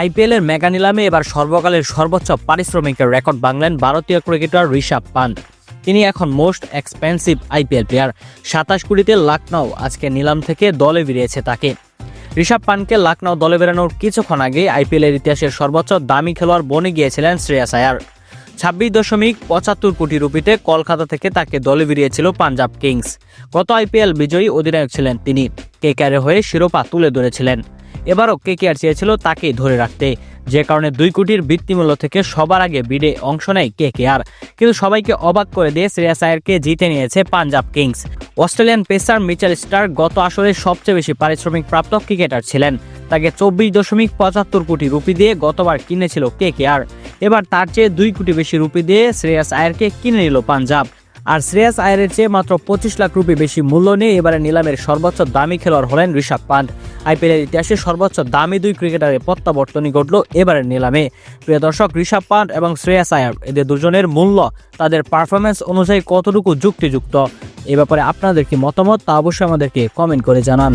IPL এর mega নিলামে এবার সর্বকালের সর্বোচ্চ পারিশ্রমিকের রেকর্ড ভাঙলেন ভারতীয় ক্রিকেটার ঋষভ পান্ট। তিনি এখন মোস্ট এক্সপেন্সিভ আইপিএল প্লেয়ার। সাতাশ কোটিতে লাকনাও আজকে নিলাম থেকে দলে বেরিয়েছে তাকে। ঋষভ পানকে লাকনাও দলে বেরানোর কিছুক্ষণ আগে আইপিএল এর ইতিহাসের সর্বোচ্চ দামি খেলোয়াড় বনে গিয়েছিলেন শ্রেয়াস আয়ার ছাব্বিশ দশমিক পঁচাত্তর কোটি রুপিতে কলকাতা থেকে তাকে দলে বেরিয়েছিল পাঞ্জাব কিংস। গত আইপিএল বিজয়ী অধিনায়ক ছিলেন তিনি। কেকেআর হয়ে শিরোপা তুলে ধরেছিলেন। এবারও কেকেআর চেয়েছিল তাকেই ধরে রাখতে। যে কারণে দুই কোটির বৃত্তিমূল্য থেকে সবার আগে বিডে অংশ নেয় কেকেআর। কিন্তু সবাইকে অবাক করে দিয়ে শ্রেয়াস আয়ারকে জিতে নিয়েছে Punjab kings. Australian pacer Mitchell Starc গত আসরে সবচেয়ে বেশি পারিশ্রমিক প্রাপ্ত ক্রিকেটার ছিলেন। তাকে চব্বিশ দশমিক পঁচাত্তর কোটি রুপি দিয়ে গতবার কিনেছিল কেকেআর। এবার তার চেয়ে দুই কোটি বেশি রুপি দিয়ে শ্রেয়াস আয়ারকে কিনে নিল পাঞ্জাব। আর শ্রেয়াস আয়ারের চেয়ে মাত্র পঁচিশ লাখ রুপি বেশি মূল্য নিয়ে এবারে নিলামের সর্বোচ্চ দামি খেলোয়াড় হলেন ঋষভ পান্ট। আইপিএলের ইতিহাসে সর্বোচ্চ দামি দুই ক্রিকেটারের প্রত্যাবর্তনই ঘটল এবারের নিলামে। প্রিয় দর্শক, ঋষভ পান্ট এবং শ্রেয়া আয়ার এদের দুজনের মূল্য, তাদের পারফরমেন্স অনুযায়ী কতটুকু যুক্তিযুক্ত? এ ব্যাপারে আপনাদের কি মতামত তা অবশ্যই আমাদেরকে কমেন্ট করে জানান।